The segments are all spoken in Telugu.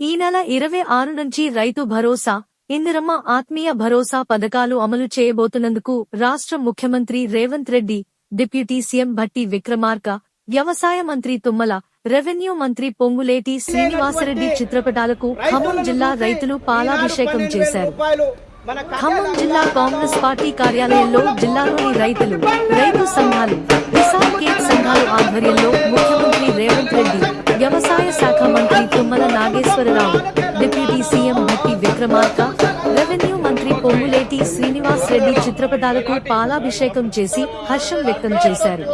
ఈ నెల ఇరవై ఆరు నుంచి రైతు భరోసా ఇందిరమ్మ ఆత్మీయ భరోసా పథకాలు అమలు చేయబోతున్నందుకు రాష్ట్ర ముఖ్యమంత్రి రేవంత్ రెడ్డి డిప్యూటీ సీఎం భట్టి విక్రమార్క వ్యవసాయ మంత్రి తుమ్మల రెవెన్యూ మంత్రి పొంగులేటి శ్రీనివాసరెడ్డి చిత్రపటాలకు ఖమ్మం జిల్లా రైతులు పాలాభిషేకం చేశారు. ఖమ్మం జిల్లా కాంగ్రెస్ పార్టీ కార్యాలయంలో జిల్లాలోని రైతులు రైతు సంఘాలు కిసాన్ కేక్ సంఘాల ఆధ్వర్యంలో ముఖ్యమంత్రి రేవంత్ రెడ్డి వ్యవసాయ శాఖ మంత్రి Tummala Nageswararao deputy CM Bhatti Vikramarka revenue మంత్రి పొంగులేటి శ్రీనివాస్ రెడ్డి చిత్రపటాలకు పాలాభిషేకం చేసి హర్షం వ్యక్తం చేశారు.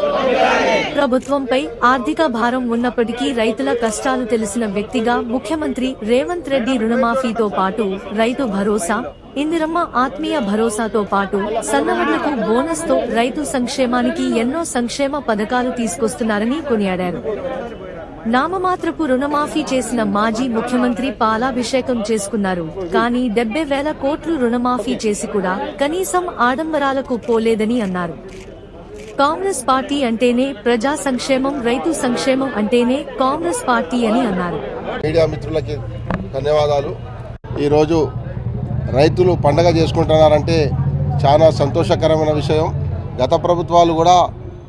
ప్రభుత్వంపై ఆర్థిక భారం ఉన్నప్పటికీ రైతుల కష్టాలు తెలిసిన వ్యక్తిగా ముఖ్యమంత్రి రేవంత్ రెడ్డి రుణమాఫీతో పాటు రైతు భరోసా ఇందిరమ్మ ఆత్మీయ భరోసాతో పాటు సన్నవడ్లకు బోనస్తో రైతు సంక్షేమానికి ఎన్నో సంక్షేమ పథకాలు తీసుకొస్తున్నారని కొనియాడారు. నామమాత్రపు రుణమాఫీ చేసిన మాజీ ముఖ్యమంత్రి పాలాభిషేకం చేసుకున్నారు. కానీ డెబ్బై వేల కోట్లు రుణమాఫీ చేసి కూడా కనీసం ఆడంబరాలకు పోలేదని అన్నారు. కాంగ్రెస్ పార్టీ అంటేనే ప్రజా సంక్షేమం రైతు సంక్షేమం అంటేనే కాంగ్రెస్ పార్టీ అని అన్నారు. మీడియా మిత్రులకి ధన్యవాదాలు. ఈరోజు రైతులు పండగ చేసుకుంటున్నారంటే చాలా సంతోషకరమైన విషయం. గత ప్రభుత్వాలు కూడా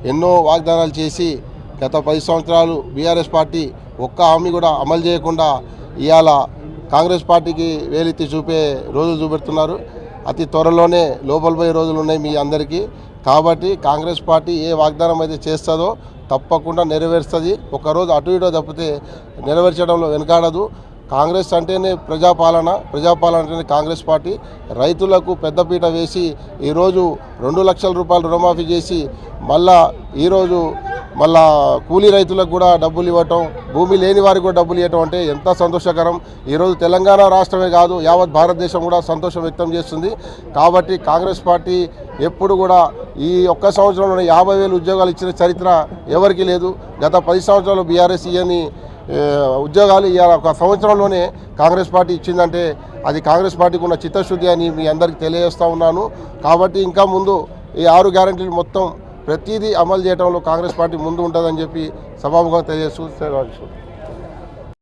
ఎన్నో వాగ్దానాలు చేసి గత పది సంవత్సరాలు బీఆర్ఎస్ పార్టీ ఒక్క హామీ కూడా అమలు చేయకుండా ఇవాళ కాంగ్రెస్ పార్టీకి వేలెత్తి చూపే రోజులు చూపెడుతున్నారు. అతి త్వరలోనే లోపలిపోయే రోజులు ఉన్నాయి మీ అందరికీ. కాబట్టి కాంగ్రెస్ పార్టీ ఏ వాగ్దానం అయితే చేస్తుందో తప్పకుండా నెరవేరుస్తుంది. ఒకరోజు అటు ఇటో తప్పితే నెరవేర్చడంలో వెనకాడదు. కాంగ్రెస్ అంటేనే ప్రజాపాలన ప్రజాపాలన అంటేనే కాంగ్రెస్ పార్టీ. రైతులకు పెద్దపీట వేసి ఈరోజు రెండు లక్షల రూపాయలు రుణమాఫీ చేసి మళ్ళా ఈరోజు మళ్ళా కూలీ రైతులకు కూడా డబ్బులు ఇవ్వటం భూమి లేని వారికి కూడా డబ్బులు ఇవ్వటం అంటే ఎంత సంతోషకరం. ఈరోజు తెలంగాణ రాష్ట్రమే కాదు యావత్ భారతదేశం కూడా సంతోషం వ్యక్తం చేస్తుంది. కాబట్టి కాంగ్రెస్ పార్టీ ఎప్పుడు కూడా ఈ ఒక్క సంవత్సరంలో యాభై వేలు ఉద్యోగాలు ఇచ్చిన చరిత్ర ఎవరికీ లేదు. గత పది సంవత్సరాలు బీఆర్ఎస్ ఇయని ఉద్యోగాలు ఇవాళ ఒక సంవత్సరంలోనే కాంగ్రెస్ పార్టీ ఇచ్చిందంటే అది కాంగ్రెస్ పార్టీకి ఉన్న చిత్తశుద్ధి అని మీ అందరికీ తెలియజేస్తా ఉన్నాను. కాబట్టి ఇంకా ముందు ఈ ఆరు గ్యారంటీలు మొత్తం ప్రతిదీ అమలు చేయడంలో కాంగ్రెస్ పార్టీ ముందు ఉంటుందని చెప్పి సభాముఖంగా తెలియజేస్తూ